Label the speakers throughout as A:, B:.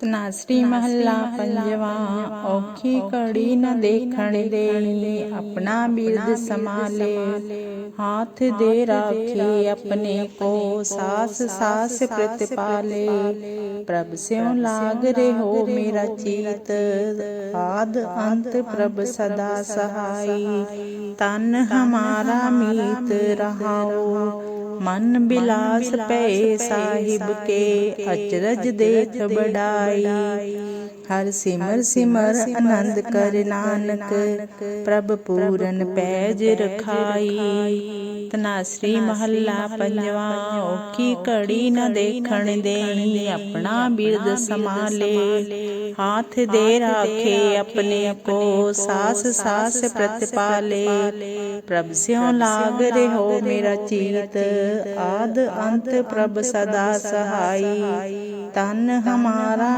A: ਤਨਾਸਰੀ ਮਹੱਲਾ ਪੰਜਵਾ, ਔਖੀ ਕੜੀ ਨ ਦੇਖਣ ਦੇਣੀ ਆਪਣਾ ਬਿਰਦ ਸਮਾਲੇ ਹਾਥ ਦੇ ਰਾਖੀ ਆਪਣੇ ਕੋ, ਸਾਸ ਸਾਸ ਪ੍ਰਤਪਾਲੇ ਪ੍ਰਭ ਸਿਉ ਲਾਗ ਰਹੋ ਮੇਰਾ ਚੀਤ, ਆਦ ਅੰਤ ਪ੍ਰਭ ਸਦਾ ਸਹਾਈ। ਤਨ ਹਮਾਰਾ ਮੀਤ ਰਹਾਓ, ਮਨ ਬਿਲਾਸ ਪਏ ਸਾਹਿਬ ਕੇ, ਅਚਰਜ ਦੇਖ ਬੜਾਈ ਹਰ ਸਿਮਰ ਸਿਮਰ ਆਨੰਦ ਕਰ ਨਾਨਕ, ਪ੍ਰਭ ਪੂਰਨ ਪੈਜ ਰਖਾਈ। ਤਨਾਸਰੀ ਮਹੱਲਾ ਪੰਜਵਾ ਔਖੀ ਘੜੀ ਨ ਦੇਖਣ ਦੇਈ, ਆਪਣਾ ਬਿਰਦ ਸਮਾਲੇ ਹਾਥ ਦੇ ਰਾਖੇ ਆਪਣੇ ਕੋ ਸਾਸ ਸਾਸ ਪ੍ਰਤਪਾਲੇ। ਪ੍ਰਭ ਸਿਉ ਲਾਗ ਰਹੋ ਮੇਰਾ ਚੀਤ, ਆਦ ਅੰਤ ਪ੍ਰਭ ਸਦਾ ਸਹਾਈ। ਤਨ ਹਮਾਰਾ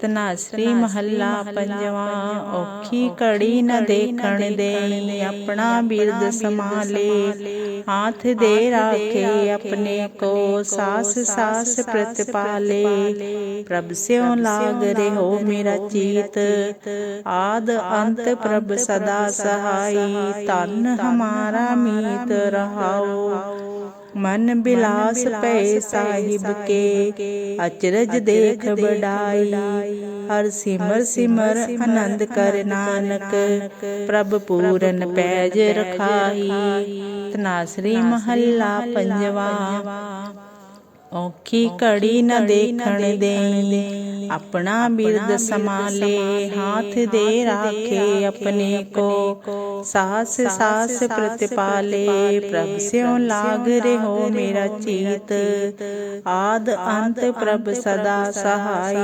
A: ਤਨਾਸਰੀ ਮਹੱਲਾ ਪੰਜਵਾ ਔਖੀ ਘੜੀ ਨ ਦੇਖਣ ਦੇਣੀ ਆਪਣਾ ਬਿਰਦ ਸਮਾਲੇ ਹਾਥ ਦੇ ਰਾਖੇ ਆਪਣੇ ਕੋ ਸਾਸ ਸਾਸ ਪ੍ਰਤਪਾਲੇ। ਪ੍ਰਭ ਸਿਉ ਲਾਗ ਰਹੋ ਮੇਰਾ ਚੀਤ। ਆਦ ਅੰਤ ਪ੍ਰਭ ਸਦਾ ਸਹਾਈ। ਤਨ ਹਮਾਰਾ ਮੀਤ ਰਹਾਓ। ਮਨ ਬਿਲਾਸ ਪਏ ਸਾਹਿਬ ਕੇ ਅਚਰਜ ਦੇਖ ਬੜਾਈ ਹਰ ਸਿਮਰ ਸਿਮਰ ਆਨੰਦ ਕਰ ਨਾਨਕ ਪ੍ਰਭ ਪੂਰਨ ਪੈਜ ਰਖਾਈ। ਤਨਾਸਰੀ ਮਹੱਲਾ ਪੰਜਵਾ। ਔਖੀ ਘੜੀ ਨ ਦੇਖਣ ਦੇਈ। ਆਪਣਾ ਬਿਰਦ ਸਮਾਲੇ ਹਾਥ ਦੇ ਰਾਖੇ ਆਪਣੇ ਕੋ। ਸਾਸ ਸਾਸ ਪ੍ਰਤਪਾਲੇ ਪ੍ਰਭ ਸਿਉ ਲਾਗ ਰਹੋ ਮੇਰਾ ਚੀਤ। ਆਦ ਅੰਤ ਪ੍ਰਭ ਸਦਾ ਸਹਾਈ।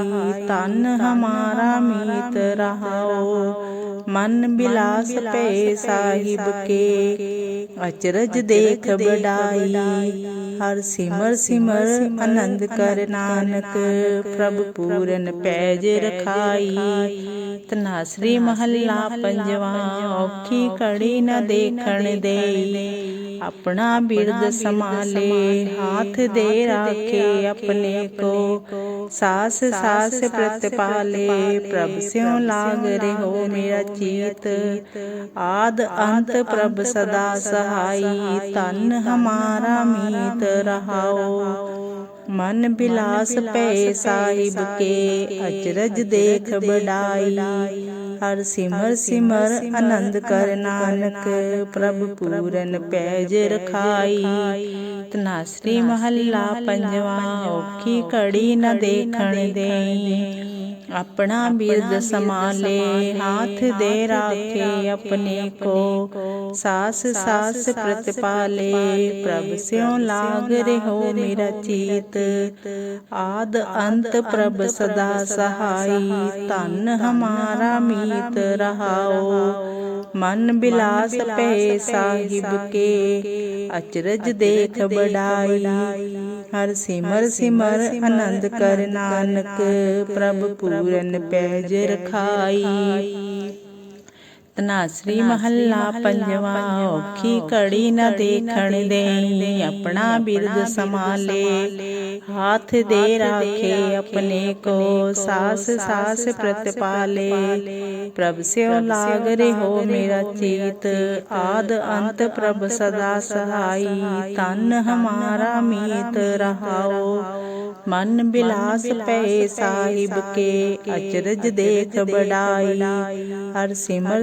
A: ਤਨ ਹਮਾਰਾ ਮੀਤ ਰਹਾਓ। ਮਨ ਬਿਲਾਸ ਪਏ ਸਾਹਿਬ ਕੇ। ਅਚਰਜ ਦੇਖ ਬੜਾਈ ਹਰ ਸਿਮਰ ਸਿਮਰ ਆਨੰਦ ਕਰ ਨਾਨਕ, ਪ੍ਰਭ ਪੂਰਨ ਪੈਜ ਰਖਾਈ। ਤਨਾਸਰੀ ਮਹੱਲਾ ਪੰਜਵਾ, ਔਖੀ ਘੜੀ ਨ ਦੇਖਣ ਦੇਈ। ਆਪਣਾ ਬਿਰਦ ਸਮਾਲੇ ਹਾਥ ਦੇ ਰਾਖੇ ਆਪਣੇ ਕੋ। ਸਾਸ ਸਾਸ ਪ੍ਰਤਪਾਲੇ, ਪ੍ਰਭ ਸਿਉ ਲਾਗ ਰਹੋ ਮੇਰਾ ਚੀਤ। ਆਦ ਅੰਤ ਪ੍ਰਭ ਸਦਾ ਸਹਾਈ ਤਨ ਹਮਾਰਾ ਮੀਤ। ਰਹਾਓ। ਮਨ ਬਿਲਾਸ ਪਏ ਸਾਹਿਬ ਕੇ ਅਚਰਜ ਦੇਖ ਬੜਾਈ ਹਰ ਸਿਮਰ ਸਿਮਰ ਆਨੰਦ ਕਰ ਨਾਨਕ ਪ੍ਰਭ ਪੂਰਨ ਪੈਜ ਰਖਾਈ। ਤਨਾਸਰੀ ਮਹੱਲਾ ਪੰਜਵਾ ਔਖੀ ਘੜੀ ਨ ਦੇਖਣ ਦੇਈ। ਆਪਣਾ ਬਿਰਦ ਸਮਾਲੇ ਹਾਥ ਦੇ ਰਾਖੇ ਆਪਣੇ ਕੋ। ਸਾਸ ਸਾਸ ਪ੍ਰਤਪਾਲੇ ਪ੍ਰਭ ਸਿਉ ਲਾਗ ਰਹੋ ਮੇਰਾ ਚੀਤ। ਆਦ ਅੰਤ ਪ੍ਰਭ ਸਦਾ ਸਹਾਈ। ਤਨ ਹਮਾਰਾ ਮੀਤ ਰਹਾਓ। ਮਨ ਬਿਲਾਸ ਪਏ ਸਾਹਿਬ ਕੇ, ਅਚਰਜ ਦੇਖ ਬੜਾਈ ਹਰ ਸਿਮਰ ਸਿਮਰ ਆਨੰਦ ਕਰ ਨਾਨਕ, ਪ੍ਰਭ ਪੂਰਨ ਪੈਜ ਰਖਾਈ। ਤਨਾਸਰੀ ਮਹੱਲਾ ਪੰਜਵਾ ਔਖੀ ਘੜੀ ਨ ਦੇਖਣ ਦੇਈ ਆਪਣਾ ਬਿਰਦ ਸਮਾਲੇ ਹਾਥ ਦੇ ਰਾਖੇ ਆਪਣੇ ਕੋ ਸਾਸ ਸਾਸ ਪ੍ਰਤਪਾਲੇ ਪ੍ਰਭ ਸਿਉ ਲਾਗ ਰਹੋ ਮੇਰਾ ਚੀਤ। ਆਦ ਅੰਤ ਪ੍ਰਭ ਸਦਾ ਸਹਾਈ। ਤਨ ਹਮਾਰਾ ਮੀਤ ਰਹਾਓ। ਮਨ ਬਿਲਾਸ ਪਏ ਸਾਹਿਬ ਕੇ ਅਚਰਜ ਦੇਖ ਬੜਾਈ। ਹਰ ਸਿਮਰ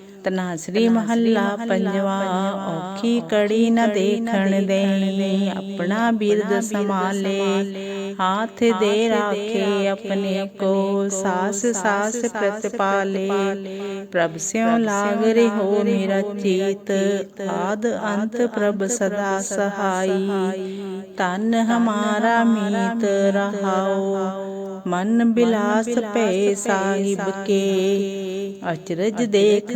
A: ਤਨਾਸਰੀ ਮਹੱਲਾ ਪੰਜਵਾ, ਔਖੀ ਕੜੀ ਨ ਦੇਖਣ ਦੇਈ, ਆਪਣਾ ਬਿਰਦ ਸਮਾਲੇ ਹਾਥ ਦੇ ਰਾਖੇ ਆਪਣੇ ਕੋ, ਸਾਸ ਸਾਸ ਪ੍ਰਤਪਾਲੇ। ਪ੍ਰਭ ਸਿਉ ਲਾਗ ਰਹੋ ਮੇਰਾ ਚੀਤ, ਆਦ ਅੰਤ ਪ੍ਰਭ ਸਦਾ ਸਹਾਈ। ਤਨ ਹਮਾਰਾ ਮੀਤ ਰਹਾਓ, ਮਨ ਬਿਲਾਸ ਭਏ ਸਾਹਿਬ ਕੇ। ਅਚਰਜ ਦੇਖ